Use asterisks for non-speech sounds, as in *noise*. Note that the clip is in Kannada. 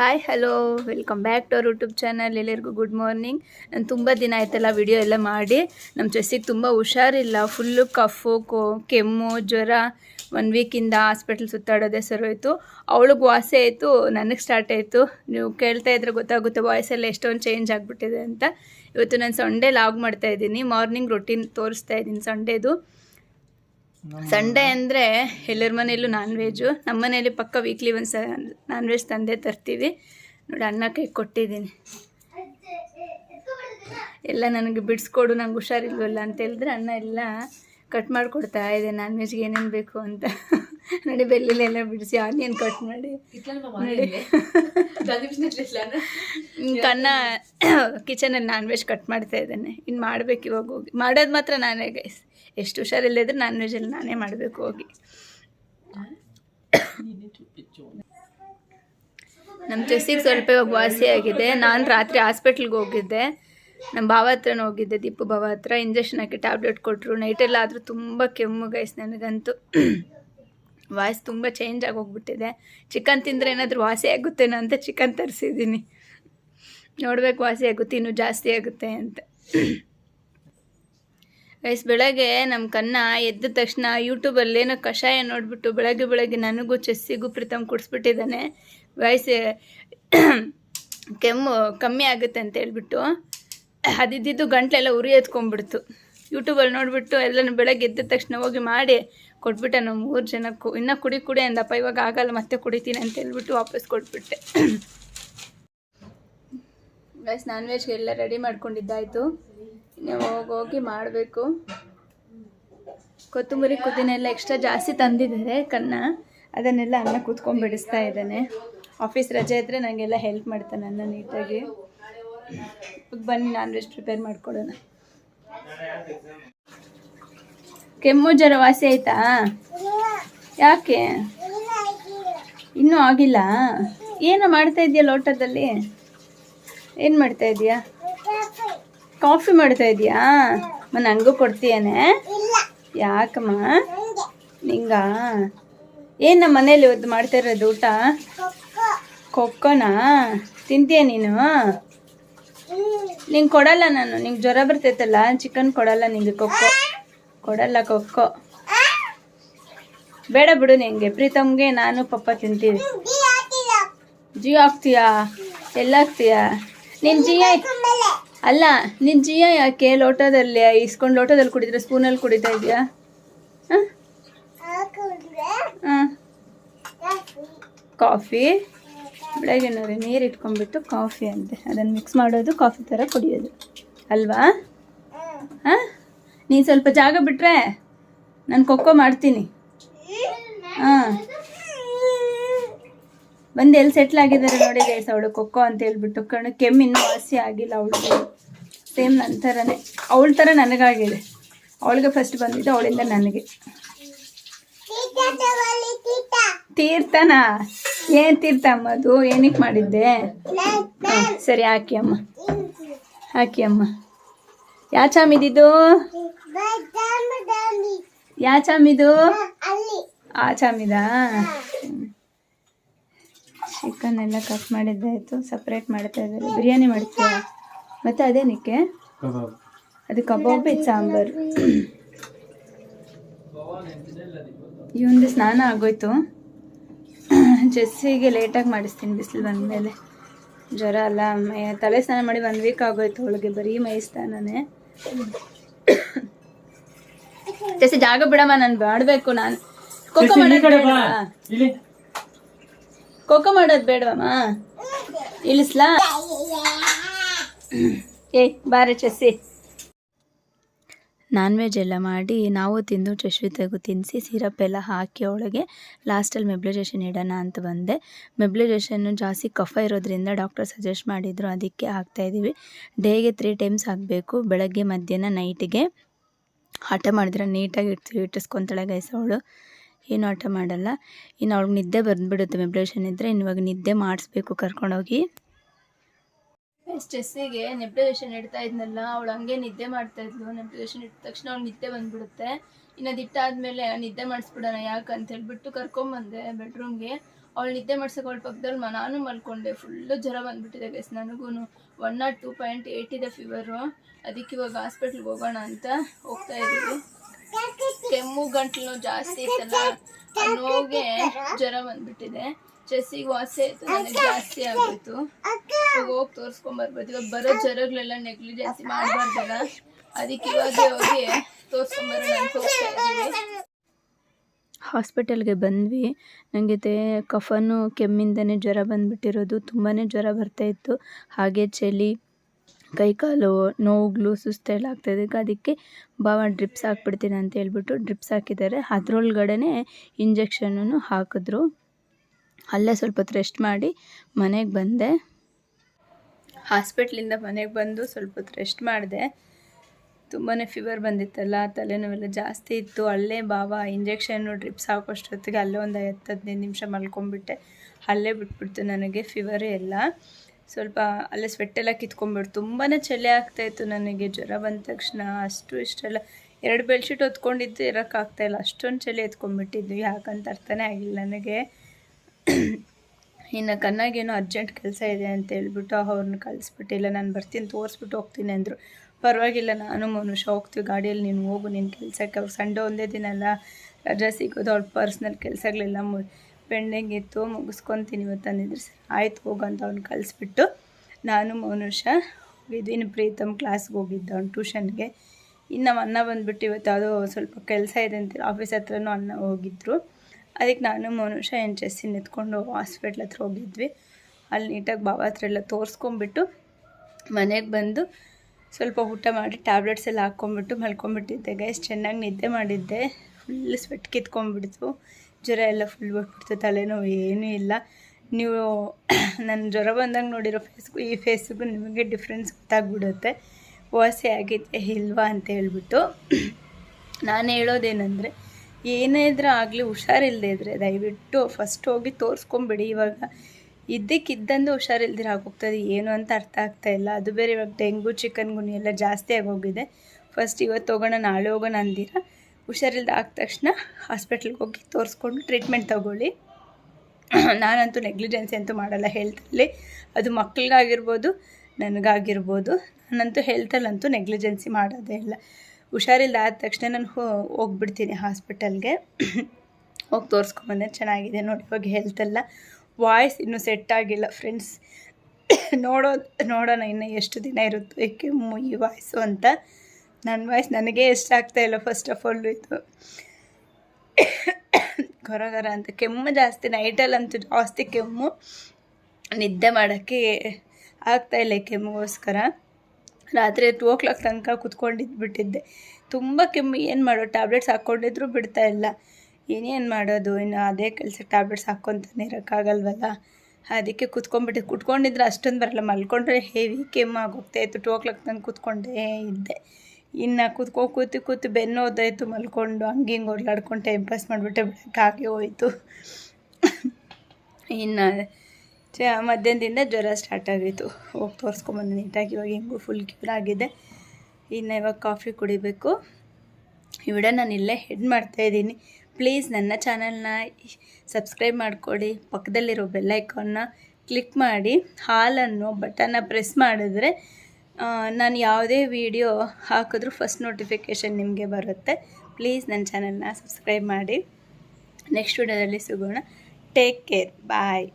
Hi hello welcome back to our YouTube channel ಎಲ್ಲರಿಗೂ ಗುಡ್ ಮಾರ್ನಿಂಗ್ ನಾನು ತುಂಬ ದಿನ ಆಯ್ತಲ್ಲ ವಿಡಿಯೋ ಎಲ್ಲ ಮಾಡಿ. ನಮ್ಮ ಚೆಸ್ಸಿಗೆ ತುಂಬ ಹುಷಾರಿಲ್ಲ. ಫುಲ್ಲು ಕಫು, ಕೋ, ಕೆಮ್ಮು, ಜ್ವರ. ಒನ್ ವೀಕಿಂದ ಹಾಸ್ಪಿಟ್ಲ್ ಸುತ್ತಾಡೋದೇ ಸರೋಯ್ತು ಅವಳಿಗೆ ವಾಸಿ ಆಯಿತು, ನನಗೆ ಸ್ಟಾರ್ಟ್ ಆಯಿತು. ನೀವು ಕೇಳ್ತಾ ಇದ್ರೆ ಗೊತ್ತಾಗುತ್ತೆ ವಾಯ್ಸ್ ಎಲ್ಲ ಎಷ್ಟೊಂದು ಚೇಂಜ್ ಆಗಿಬಿಟ್ಟಿದೆ ಅಂತ. ಇವತ್ತು ನಾನು ಸಂಡೇ ಲಾಗ್ ಮಾಡ್ತಾ ಇದ್ದೀನಿ. ಮಾರ್ನಿಂಗ್ ರೊಟೀನ್ ತೋರಿಸ್ತಾ ಇದ್ದೀನಿ ಸಂಡೇದು ಸಂಡೇ ಅಂದರೆ ಎಲ್ಲರ ಮನೆಯಲ್ಲೂ ನಾನ್ ವೆಜ್ಜು ನಮ್ಮ ಮನೆಯಲ್ಲಿ ಪಕ್ಕ ವೀಕ್ಲಿ ಒಂದು ಸ ನಾನ್ ವೆಜ್ ತಂದೆ ತರ್ತೀವಿ. ನೋಡಿ, ಅನ್ನ ಕೈ ಕೊಟ್ಟಿದ್ದೀನಿ. ಎಲ್ಲ ನನಗೆ ಬಿಡಿಸ್ಕೊಡು, ನಂಗೆ ಹುಷಾರಿಲ್ವಲ್ಲ ಅಂತ ಹೇಳಿದ್ರೆ ಅನ್ನ ಎಲ್ಲ ಕಟ್ ಮಾಡಿಕೊಡ್ತಾ ಇದೆ ನಾನ್ ವೆಜ್ಗೆ ಏನೇನು ಬೇಕು ಅಂತ. ನೋಡಿ ಬೆಳ್ಳುಳ್ಳಿ ಎಲ್ಲ ಬಿಡಿಸಿ ಆನಿಯನ್ ಕಟ್ ಮಾಡಿ. ಕನ್ನ ಕಿಚನಲ್ಲಿ ನಾನ್ ವೆಜ್ ಕಟ್ ಮಾಡ್ತಾ ಇದ್ದೇನೆ. ಇನ್ನು ಮಾಡ್ಬೇಕು ಇವಾಗ ಹೋಗಿ. ಮಾಡೋದು ಮಾತ್ರ ನಾನೇ ಗೈಸ್ ಎಷ್ಟು ಹುಷಾರಿಲ್ಲದ್ರೆ ನಾನ್ ವೆಜ್ಜಲ್ಲಿ ನಾನೇ ಮಾಡಬೇಕು ಹೋಗಿ. ನಮ್ಮ ಚೆಸ್ಸಿಗೆ ಸ್ವಲ್ಪ ಇವಾಗ ವಾಸಿ ಆಗಿದೆ. ನಾನು ರಾತ್ರಿ ಹಾಸ್ಪಿಟ್ಲ್ಗೆ ಹೋಗಿದ್ದೆ. ನಮ್ಮ ಭಾವ ಹತ್ರನೂ ಹೋಗಿದ್ದೆ ದೀಪು ಭಾವ ಹತ್ರ. ಇಂಜೆಕ್ಷನ್ ಹಾಕಿ ಟ್ಯಾಬ್ಲೆಟ್ ಕೊಟ್ಟರು ನೈಟೆಲ್ಲ ಆದರೂ ತುಂಬ ಕೆಮ್ಮು ಗೈಸ್ ನನಗಂತೂ. ವಾಯ್ಸ್ ತುಂಬ ಚೇಂಜ್ ಆಗಿ ಹೋಗ್ಬಿಟ್ಟಿದೆ. ಚಿಕನ್ ತಿಂದರೆ ಏನಾದರೂ ವಾಸಿ ಆಗುತ್ತೇನೋ ಅಂತ ಚಿಕನ್ ತರಿಸಿದ್ದೀನಿ. ನೋಡಬೇಕು ವಾಸಿ ಆಗುತ್ತೆ, ಇನ್ನೂ ಜಾಸ್ತಿ ಆಗುತ್ತೆ ಅಂತ. ಗೈಸ್ ಬೆಳಗ್ಗೆ ನಮ್ಮ ಕನ್ನ ಎದ್ದ ತಕ್ಷಣ ಯೂಟ್ಯೂಬಲ್ಲಿ ಏನೋ ಕಷಾಯ ನೋಡಿಬಿಟ್ಟು ಬೆಳಗ್ಗೆ ಬೆಳಗ್ಗೆ ನನಗೂ ಚೆಸ್ಸಿಗೂ ಪ್ರೀತಮ್ ಕುಡಿಸ್ಬಿಟ್ಟಿದ್ದಾನೆ. ವಯಸ್ಸು ಕೆಮ್ಮು ಕಮ್ಮಿ ಆಗುತ್ತೆ ಅಂತ ಹೇಳ್ಬಿಟ್ಟು ಅದಿದ್ದಿದ್ದು ಗಂಟ್ಲೆಲ್ಲ ಉರಿ ಎತ್ಕೊಂಡ್ಬಿಡ್ತು. ಯೂಟ್ಯೂಬಲ್ಲಿ ನೋಡಿಬಿಟ್ಟು ಎಲ್ಲನೂ ಬೆಳಗ್ಗೆ ಎದ್ದ ತಕ್ಷಣ ಹೋಗಿ ಮಾಡಿ ಕೊಟ್ಬಿಟ್ಟೆ ನಾವು ಮೂರು ಜನಕ್ಕೂ. ಇನ್ನೂ ಕುಡಿ ಕುಡಿ ಅಂದಪ್ಪ, ಇವಾಗ ಆಗಲ್ಲ, ಮತ್ತೆ ಕುಡಿತೀನಿ ಅಂತ ಹೇಳ್ಬಿಟ್ಟು ವಾಪಸ್ ಕೊಟ್ಬಿಟ್ಟೆ. ಗೈಸ್ ನಾನ್ ವೆಜ್ಗೆ ಎಲ್ಲ ರೆಡಿ ಮಾಡ್ಕೊಂಡಿದ್ದಾಯ್ತು. ನೀವು ಹೋಗಿ ಮಾಡಬೇಕು. ಕೊತ್ತಂಬರಿ ಕುದ್ದಿನೆಲ್ಲ ಎಕ್ಸ್ಟ್ರಾ ಜಾಸ್ತಿ ತಂದಿದ್ದಾರೆ ಕನ್ನ ಅದನ್ನೆಲ್ಲ ಅನ್ನ ಕೂತ್ಕೊಂಡು ಬಿಡಿಸ್ತಾ ಇದ್ದಾನೆ. ಆಫೀಸ್ ರಜೆ ಇದ್ದರೆ ನನಗೆಲ್ಲ ಹೆಲ್ಪ್ ಮಾಡ್ತಾನೆ ಅನ್ನ ನೀಟಾಗಿ ಬನ್ನಿ ನಾನ್ ವೆಜ್ ಪ್ರಿಪೇರ್ ಮಾಡ್ಕೊಡೋಣ ಕೆಮ್ಮು ಜ್ವರ ವಾಸಿ ಆಯ್ತಾ? ಯಾಕೆ? ಇನ್ನೂ ಆಗಿಲ್ಲ? ಏನು ಮಾಡ್ತಾ ಇದೆಯಾ ಲೋಟದಲ್ಲಿ? ಏನು ಮಾಡ್ತಾ ಇದೆಯಾ? ಕಾಫಿ ಮಾಡ್ತಾ ಇದೆಯಾ? ಮ ನನಗೂ ಕೊಡ್ತೀಯೇನೆ? ಯಾಕಮ್ಮ? ನಿಂಗ? ಏನು ನಮ್ಮ ಮನೇಲಿ ಇವತ್ತು ಮಾಡ್ತಾ ಇರೋದು ಊಟ? ಕೊಕ್ಕೋನಾ? ತಿಂತೀಯ ನೀನು? ನಿಂಗೆ ಕೊಡಲ್ಲ ನಾನು. ನಿಂಗೆ ಜ್ವರ ಬರ್ತೈತಲ್ಲ, ಚಿಕನ್ ಕೊಡಲ್ಲ ನಿಂಗೆ ಕೊಕ್ಕೋ. ಕೊಡಲ್ಲ ಕೊಕ್ಕೋ. ಬೇಡ ಬಿಡು ನಿಂಗೆ. ಪ್ರೀತಮ್ಗೆ ನಾನು ಪಪ್ಪ ತಿಂತೀವಿ. ಜಿಯೋ ಹಾಕ್ತೀಯಾ ಎಲ್ಲ ಹಾಕ್ತೀಯಾ ನಿನ್ ಜಿಯ ಅಲ್ಲ, ನಿನ್ ಜಿಯ ಯಾಕೆ ಲೋಟದಲ್ಲಿ, ಇಸ್ಕೊಂಡು ಲೋಟದಲ್ಲಿ ಕುಡಿದ್ರೆ, ಸ್ಪೂನಲ್ಲಿ ಕುಡಿತಾ ಇದೆಯಾ? ಹಾಂ? ಕಾಫಿ? ಬೆಳಗ್ಗೆ ನೋಡಿ ನೀರು ಇಟ್ಕೊಂಡ್ಬಿಟ್ಟು ಕಾಫಿ ಅಂತೆ. ಅದನ್ನು ಮಿಕ್ಸ್ ಮಾಡೋದು, ಕಾಫಿ ಥರ ಕುಡಿಯೋದು. ಅಲ್ವಾ? ಹಾಂ? ನೀನು ಸ್ವಲ್ಪ ಜಾಗ ಬಿಟ್ರೆ ನಾನು ಕೊಕ್ಕೋ ಮಾಡ್ತೀನಿ. ಹಾಂ. ಬಂದು ಎಲ್ಲಿ ಸೆಟ್ಲ್ ಆಗಿದ್ದಾರೆ ನೋಡಿ ಗೈಸ್ ಅವಳು ಕೊಕ್ಕೋ ಅಂತ ಹೇಳ್ಬಿಟ್ಟು. ಕಣ್ಣು ಕೆಮ್ಮು ಇನ್ನೂ ವಾಸಿ ಆಗಿಲ್ಲ ಅವಳಿಗೆ ಸೇಮ್ ನನ್ನ ಥರನೇ ಅವಳ ಥರ ನನಗಾಗಿದೆ. ಅವಳಿಗೆ ಫಸ್ಟ್ ಬಂದಿದ್ದು ಅವಳಿಂದ ನನಗೆ. ತೀರ್ಥನ? ಏನು ತೀರ್ಥ ಅಮ್ಮ ಅದು ಏನಕ್ಕೆ ಮಾಡಿದ್ದೆ ಸರಿ, ಹಾಕಿ ಅಮ್ಮ. ಹಾಕಿ ಅಮ್ಮ. ಯಾ ಚಾಮಿದಿದು ಯಾ ಚಾಮಿದು? ಆ ಚಾಮಿದಾ? ಚಿಕನ್ ಎಲ್ಲ ಕಟ್ ಮಾಡಿದ್ದಾಯಿತು ಸಪ್ರೇಟ್ ಮಾಡ್ತಾ ಇದ್ದಾರೆ. ಬಿರಿಯಾನಿ ಮಾಡ್ತೀಯಾ? ಮತ್ತೆ ಅದೇನಕ್ಕೆ ಅದು ಕಬಾಬ್ ಇದು ಸಾಂಬಾರು. ಇವಂದು ಸ್ನಾನ ಆಗೋಯ್ತು. ಜೆಸ್ಸಿಗೆ ಲೇಟಾಗಿ ಮಾಡಿಸ್ತೀನಿ ಬಿಸಿಲು ಬಂದಮೇಲೆ. ಜ್ವರ ಅಲ್ಲ ಮೈ ತಲೆ ಸ್ನಾನ ಮಾಡಿ ಒಂದು ವೀಕ್ ಆಗೋಯ್ತು ಅವಳಿಗೆ ಬರೀ ಮೈ ಸ್ನಾನನೇ. ಜೆಸ್ಸಿ ಜಾಗ ಬಿಡಮ್ಮ ನಾನು ಮಾಡಬೇಕು ನಾನು. ಕೋಕೋ ಮಾಡೋದು ಬೇಡವಾ? ಕೋಕೋ ಮಾಡೋದು ಬೇಡವಮ್ಮ? ಇಳಿಸ್ಲಾ? ಏ ಬಾರೆ ಚಸ್ಸಿ. ನಾನ್ ವೆಜ್ ಎಲ್ಲ ಮಾಡಿ ನಾವು ತಿಂದು ಚಶ್ವಿತೆಗೂ ತಿನ್ನಿಸಿ ಸಿರಪ್ ಎಲ್ಲ ಹಾಕಿ ಅವಳಿಗೆ ಲಾಸ್ಟಲ್ಲಿ ಮೆಬ್ಲೈಜೇಷನ್ ಇಡೋಣ ಅಂತ ಬಂದೆ. ಮೆಬ್ಲೈಜೇಷನ್ನು ಜಾಸ್ತಿ ಕಫ ಇರೋದ್ರಿಂದ ಡಾಕ್ಟರ್ ಸಜೆಸ್ಟ್ ಮಾಡಿದರು ಅದಕ್ಕೆ ಹಾಕ್ತಾಯಿದ್ದೀವಿ ಡೇಗೆ ತ್ರೀ ಟೈಮ್ಸ್ ಹಾಕಬೇಕು ಬೆಳಗ್ಗೆ ಮಧ್ಯಾಹ್ನ ನೈಟಿಗೆ ಹಠ ಮಾಡಿದ್ರೆ ನೀಟಾಗಿ ಇಟ್ಟು ಇಟ್ಟಿಸ್ಕೊತಾಳೆ ಗೈಸ್ ಅವಳು. ಏನು ಆಟ ಮಾಡಲ್ಲ. ಇನ್ನು ಅವ್ಳಿಗೆ ನಿದ್ದೆ ಬಂದುಬಿಡುತ್ತೆ ಮೆಬ್ರೇಷನ್ ಇದ್ದರೆ ಇವಾಗ ನಿದ್ದೆ ಮಾಡಿಸ್ಬೇಕು, ಕರ್ಕೊಂಡೋಗಿ. ಸ್ಟ್ರೆಸ್ಸಿಗೆ ನೆಬ್ರೇಷನ್ ಇಡ್ತಾ ಇದ್ನಲ್ಲ, ಅವಳು ಹಂಗೆ ನಿದ್ದೆ ಮಾಡ್ತಾ ಇದ್ಲು. ನೆಬ್ರೇಷನ್ ಇಟ್ಟ ತಕ್ಷಣ ಅವ್ಳು ನಿದ್ದೆ ಬಂದ್ಬಿಡುತ್ತೆ. ಇನ್ನು ಅದು ಇಟ್ಟಾದ್ಮೇಲೆ ನಿದ್ದೆ ಮಾಡಿಸ್ಬಿಡೋಣ ಯಾಕಂತ ಹೇಳ್ಬಿಟ್ಟು ಕರ್ಕೊಂಬಂದೆ ಬೆಡ್ರೂಮ್ಗೆ ಅವಳು ನಿದ್ದೆ ಮಾಡ್ಸೋಕೆ ಅವಳ ಪಕ್ಕದಲ್ಲಿ ನಾನು ಮಲ್ಕೊಂಡೆ. ಫುಲ್ಲು ಜ್ವರ ಬಂದ್ಬಿಟ್ಟಿದೆ ಗೈಸ್ ನನಗೂ one naught two point eight ಇದೆ ಫೀವರು ಅದಕ್ಕೆ ಇವಾಗ ಹಾಸ್ಪಿಟ್ಲಿಗೆ ಹೋಗೋಣ ಅಂತ ಹೋಗ್ತಾ ಇದ್ದೀವಿ. ಕೆಮ್ಮು, ಗಂಟ್ಲು ಜಾಸ್ತಿ ಇತ್ತಲ್ಲ ನೋವಿಗೆ ಜ್ವರ ಬಂದ್ಬಿಟ್ಟಿದೆ. ಚೆಸ್ಸಿಗೆ ವಾಸಿ ಆಯಿತು, ನನಗೆ ಜಾಸ್ತಿ ಆಗೋಯ್ತು. ಹೋಗಿ ತೋರಿಸ್ಕೊಂಬರ್ಬೋದು ಇವಾಗ ಬರೋ ಜ್ವರಗಳೆಲ್ಲ ನೆಗ್ಲಿಜೆನ್ಸಿ ಮಾಡಬಾರ್ದಲ್ಲ. ಅದಕ್ಕೆ ಇವಾಗ ಹೋಗಿ ತೋರಿಸ್ಕೊಂಬರೋಣ ಅಂತ ಹೋಗ್ತಾ ಇದ್ದೀವಿ. ಹಾಸ್ಪಿಟಲ್ಗೆ ಬಂದ್ವಿ. ನನಗೆ ತೆ, ಕಫನು ಕೆಮ್ಮಿಂದನೇ ಜ್ವರ ಬಂದುಬಿಟ್ಟಿರೋದು. ತುಂಬಾ ಜ್ವರ ಬರ್ತಾಯಿತ್ತು ಹಾಗೆ ಚಳಿ, ಕೈಕಾಲು ನೋವುಗಳು ಸುಸ್ತೆಲ್ಲ ಆಗ್ತಾಯಿದೆ ಅದಕ್ಕೆ ಬಾವ ಡ್ರಿಪ್ಸ್ ಹಾಕ್ಬಿಡ್ತೀನಿ ಅಂತ ಹೇಳ್ಬಿಟ್ಟು ಡ್ರಿಪ್ಸ್ ಹಾಕಿದ್ದಾರೆ. ಅದರೊಳಗಡೆ ಇಂಜೆಕ್ಷನನ್ನು ಹಾಕಿದ್ರು. ಅಲ್ಲೇ ಸ್ವಲ್ಪ ಹೊತ್ತು ರೆಸ್ಟ್ ಮಾಡಿ ಮನೆಗೆ ಬಂದೆ. ಹಾಸ್ಪಿಟ್ಲಿಂದ ಮನೆಗೆ ಬಂದು ಸ್ವಲ್ಪ ಹೊತ್ತು ರೆಸ್ಟ್ ಮಾಡಿದೆ. ತುಂಬಾ ಫೀವರ್ ಬಂದಿತ್ತಲ್ಲ, ತಲೆನೋವೆಲ್ಲ ಜಾಸ್ತಿ ಇತ್ತು. ಅಲ್ಲೇ ಬಾವ ಇಂಜೆಕ್ಷನ್ನು ಡ್ರಿಪ್ಸ್ ಹಾಕೋಷ್ಟೊತ್ತಿಗೆ ಅಲ್ಲೇ ಒಂದು ಐವತ್ತು ಹದಿನೈದು ನಿಮಿಷ ಮಲ್ಕೊಂಡ್ಬಿಟ್ಟೆ. ಅಲ್ಲೇ ಬಿಟ್ಬಿಡ್ತು ನನಗೆ ಫೀವರೇ ಎಲ್ಲ. ಸ್ವಲ್ಪ ಅಲ್ಲೇ ಸ್ವೆಟ್ಟೆಲ್ಲ ಕಿತ್ಕೊಂಡ್ಬಿಡ್ತು. ತುಂಬಾ ಚಳಿ ಆಗ್ತಾಯಿತ್ತು ನನಗೆ. ಜ್ವರ ಬಂದ ತಕ್ಷಣ ಅಷ್ಟು ಇಷ್ಟೆಲ್ಲ. ಎರಡು ಬೆಡ್ಶೀಟ್ ಹೊತ್ಕೊಂಡಿದ್ದು ಇರೋಕ್ಕಾಗ್ತಾಯಿಲ್ಲ ಅಷ್ಟೊಂದು ಚಳಿ ಎತ್ಕೊಂಡ್ಬಿಟ್ಟಿದ್ದು ಯಾಕಂತ ಅರ್ಥನೇ ಆಗಿಲ್ಲ ನನಗೆ. ಇನ್ನು ಕನ್ನಾಗೇನೋ ಅರ್ಜೆಂಟ್ ಕೆಲಸ ಇದೆ ಅಂತ ಹೇಳ್ಬಿಟ್ಟು ಅವ್ರನ್ನ ಕಳಿಸ್ಬಿಟ್ಟಿಲ್ಲ. ನಾನು ಬರ್ತೀನಿ, ತೋರಿಸ್ಬಿಟ್ಟು ಹೋಗ್ತೀನಿ ಅಂದರು. ಪರವಾಗಿಲ್ಲ, ನಾನು ಮನುಷ್ಯ ಹೋಗ್ತೀವಿ, ಗಾಡಿಯಲ್ಲಿ ನೀನು ಹೋಗು, ನಿನ್ನ ಕೆಲಸಕ್ಕೆ ಅವ್ರು ಸಂಡೆ ಒಂದೇ ದಿನ ಅಲ್ಲ, ರಜಾ ಸಿಗೋದು ಅವ್ರ ಪರ್ಸ್ನಲ್ ಕೆಲಸಗಳೆಲ್ಲ ಪೆಂಡಿಂಗ್ ಇತ್ತು, ಮುಗಿಸ್ಕೊತೀನಿ ಇವತ್ತು ಅಂದಿದ್ರು. ಸರಿ, ಆಯ್ತು, ಹೋಗು ಅಂತ ಅವ್ನು ಕಲಿಸ್ಬಿಟ್ಟು ನಾನು ಮನುಷ್ಯ ಹೋಗಿದ್ವಿ ಪ್ರೀತಮ್ ಕ್ಲಾಸ್ಗೆ ಹೋಗಿದ್ದ ಅವ್ನು ಟ್ಯೂಷನ್ಗೆ ಇನ್ನು ನಮ್ಮ ಅನ್ನ ಬಂದುಬಿಟ್ಟು ಇವತ್ತು ಯಾವುದೋ ಸ್ವಲ್ಪ ಕೆಲಸ ಇದೆ ಅಂತ ಆಫೀಸ್ ಹತ್ರನೂ ಅನ್ನ ಹೋಗಿದ್ರು. ಅದಕ್ಕೆ ನಾನು ಮನುಷ್ಯ ಏನು ಚೆಸ್ಸಿ ನಿಂತ್ಕೊಂಡು ಹಾಸ್ಪಿಟ್ಲ್ ಹತ್ರ ಹೋಗಿದ್ವಿ. ಅಲ್ಲಿ ನೀಟಾಗಿ ಬಾಬಾ ಹತ್ರ ಎಲ್ಲ ತೋರಿಸ್ಕೊಂಬಿಟ್ಟು ಮನೆಗೆ ಬಂದು ಸ್ವಲ್ಪ ಊಟ ಮಾಡಿ ಟ್ಯಾಬ್ಲೆಟ್ಸ್ ಎಲ್ಲ ಹಾಕ್ಕೊಂಬಿಟ್ಟು ಮಲ್ಕೊಂಬಿಟ್ಟಿದ್ದೆ ಗೈಸ್ ಚೆನ್ನಾಗಿ ನಿದ್ದೆ ಮಾಡಿದ್ದೆ. ಫುಲ್ ಸ್ವೆಟ್ ಕಿತ್ಕೊಂಡ್ಬಿಡ್ತು. ಜ್ವರ ಎಲ್ಲ ಫುಲ್ ಬಿಟ್ಬಿಡ್ತು ತಲೆನೋವು ಏನೂ ಇಲ್ಲ. ನೀವು *clears throat* ನನ್ನ ಜ್ವರ ಬಂದಾಗ ನೋಡಿರೋ ಫೇಸ್ಗೂ ಈ ಫೇಸ್ಗೂ ನಿಮಗೆ ಡಿಫ್ರೆನ್ಸ್ ಗೊತ್ತಾಗ್ಬಿಡುತ್ತೆ. ವಾಸಿ ಆಗಿದೆ ಇಲ್ವಾ ಅಂತ ಹೇಳ್ಬಿಟ್ಟು *clears throat* ನಾನು ಹೇಳೋದೇನೆಂದರೆ, ಏನೇ ಇದ್ರೆ ಆಗಲಿ ಹುಷಾರಿಲ್ಲದೆ ಇದ್ದರೆ ದಯವಿಟ್ಟು ಫಸ್ಟ್ ಹೋಗಿ ತೋರಿಸ್ಕೊಂಬಿಡಿ. ಇವಾಗ ಇದ್ದಕ್ಕಿದ್ದಂದು ಹುಷಾರಿಲ್ದಿರ ಆಗೋಗ್ತದೆ ಏನು ಅಂತ ಅರ್ಥ ಆಗ್ತಾ ಇಲ್ಲ. ಅದು ಬೇರೆ ಇವಾಗ ಡೆಂಗು, ಚಿಕನ್ ಗುಣಿ ಎಲ್ಲ ಜಾಸ್ತಿ ಆಗೋಗಿದೆ. ಫಸ್ಟ್ ಇವತ್ತು ಹೋಗೋಣ ನಾಳೆ ಹೋಗೋಣ ಅಂದಿರ? ಹುಷಾರಿಲ್ದ ಆದ ತಕ್ಷಣ ಹಾಸ್ಪಿಟ್ಲ್ಗೆ ಹೋಗಿ ತೋರಿಸ್ಕೊಂಡು ಟ್ರೀಟ್ಮೆಂಟ್ ತಗೊಳ್ಳಿ. ನಾನಂತೂ ನೆಗ್ಲಿಜೆನ್ಸಿ ಅಂತೂ ಮಾಡಲ್ಲ ಹೆಲ್ತಲ್ಲಿ ಅದು ಮಕ್ಳಿಗಾಗಿರ್ಬೋದು, ನನಗಾಗಿರ್ಬೋದು. ನಾನಂತೂ ಹೆಲ್ತಲ್ಲಂತೂ ನೆಗ್ಲಿಜೆನ್ಸಿ ಮಾಡೋದೇ ಇಲ್ಲ. ಹುಷಾರಿಲ್ದ ಆದ ತಕ್ಷಣ ನಾನು ಹೋಗ್ಬಿಡ್ತೀನಿ ಹಾಸ್ಪಿಟಲ್ಗೆ ಹೋಗಿ ತೋರಿಸ್ಕೊಂಬಂದೆ, ಚೆನ್ನಾಗಿದೆ ನೋಡಿ ಇವಾಗ ಹೆಲ್ತೆಲ್ಲ ವಾಯ್ಸ್ ಇನ್ನೂ ಸೆಟ್ ಆಗಿಲ್ಲ ಫ್ರೆಂಡ್ಸ್ ನೋಡೋ, ನೋಡೋಣ ಇನ್ನು ಎಷ್ಟು ದಿನ ಇರುತ್ತೆ ಕೆಮ್ಮು ಈ ವಾಯ್ಸು ಅಂತ. ನನ್ನ ವಾಯ್ಸ್ ನನಗೇ ಇಷ್ಟ ಆಗ್ತಾ ಇಲ್ಲ ಫಸ್ಟ್ ಆಫ್ ಆಲ್ ಇದು. ಗೊರ ಗೊರ ಅಂತ, ಕೆಮ್ಮು ಜಾಸ್ತಿ ನೈಟಲ್ಲಂತೂ ಜಾಸ್ತಿ ಕೆಮ್ಮು. ನಿದ್ದೆ ಮಾಡೋಕ್ಕೆ ಆಗ್ತಾಯಿಲ್ಲ ಇಲ್ಲ ಕೆಮ್ಮಿಗೋಸ್ಕರ. ರಾತ್ರಿ ಟೂ ಓ ಕ್ಲಾಕ್ ತನಕ ಕುತ್ಕೊಂಡಿದ್ಬಿಟ್ಟಿದ್ದೆ. ತುಂಬ ಕೆಮ್ಮು, ಏನು ಮಾಡೋ ಟ್ಯಾಬ್ಲೆಟ್ಸ್ ಹಾಕ್ಕೊಂಡಿದ್ರು ಬಿಡ್ತಾ ಇಲ್ಲ. ಏನೇನು ಮಾಡೋದು? ಇನ್ನು ಅದೇ ಕೆಲಸ ಟ್ಯಾಬ್ಲೆಟ್ಸ್ ಹಾಕ್ಕೊತಾನೆ ಇರೋಕ್ಕಾಗಲ್ವಲ್ಲ? ಅದಕ್ಕೆ ಕುತ್ಕೊಂಡ್ಬಿಟ್ಟು, ಕುತ್ಕೊಂಡಿದ್ರೆ ಅಷ್ಟೊಂದು ಬರಲ್ಲ. ಮಲ್ಕೊಂಡ್ರೆ ಹೆವಿ ಕೆಮ್ಮು ಆಗೋಗ್ತಾಯಿತ್ತು ಟೂ ಓ ಕ್ಲಾಕ್ ತನಕ ಕುತ್ಕೊಂಡೇ ಇದ್ದೆ. ಇನ್ನು ಕುತ್ಕೊ, ಕೂತು ಕೂತು ಬೆನ್ನು ಓದಾಯಿತು ಮಲ್ಕೊಂಡು ಹಂಗೆ ಹಿಂಗೆ ಓಡಾಡ್ಕೊಂಡು ಟೈಮ್ ಪಾಸ್ ಮಾಡಿಬಿಟ್ಟೆ. ಬಿಡೋಕ್ಕಾಗಿ ಹೋಯಿತು. ಇನ್ನು ಮಧ್ಯಾಹ್ನದಿಂದ ಜ್ವರ ಸ್ಟಾರ್ಟ್ ಆಗಿತ್ತು. ಹೋಗಿ ತೋರಿಸ್ಕೊಂಬಂದು ನೀಟಾಗಿ ಇವಾಗ ಹೆಂಗೂ ಫುಲ್ ಕ್ಯೂರ್ ಆಗಿದೆ. ಇನ್ನು ಇವಾಗ ಕಾಫಿ ಕುಡಿಬೇಕು. ಈ ವಿಡಿಯೋ ನಾನು ಇಲ್ಲೇ ಹೆಡ್ ಮಾಡ್ತಾಯಿದ್ದೀನಿ ಪ್ಲೀಸ್ ನನ್ನ ಚಾನಲ್ನ ಸಬ್ಸ್ಕ್ರೈಬ್ ಮಾಡಿಕೊಡಿ. ಪಕ್ಕದಲ್ಲಿರೋ ಬೆಲ್ಲೈಕಾನ್ನ ಕ್ಲಿಕ್ ಮಾಡಿ. ಹಾಲನ್ನು ಬಟನ್ನ ಪ್ರೆಸ್ ಮಾಡಿದ್ರೆ ನಾನು ಯಾವುದೇ ವಿಡಿಯೋ ಹಾಕಿದ್ರೂ ಫಸ್ಟ್ ನೋಟಿಫಿಕೇಷನ್ ನಿಮಗೆ ಬರುತ್ತೆ. ಪ್ಲೀಸ್ ನನ್ನ ಚಾನಲ್ನ ಸಬ್ಸ್ಕ್ರೈಬ್ ಮಾಡಿ. ನೆಕ್ಸ್ಟ್ ವಿಡಿಯೋದಲ್ಲಿ ಸಿಗೋಣ. Take care bye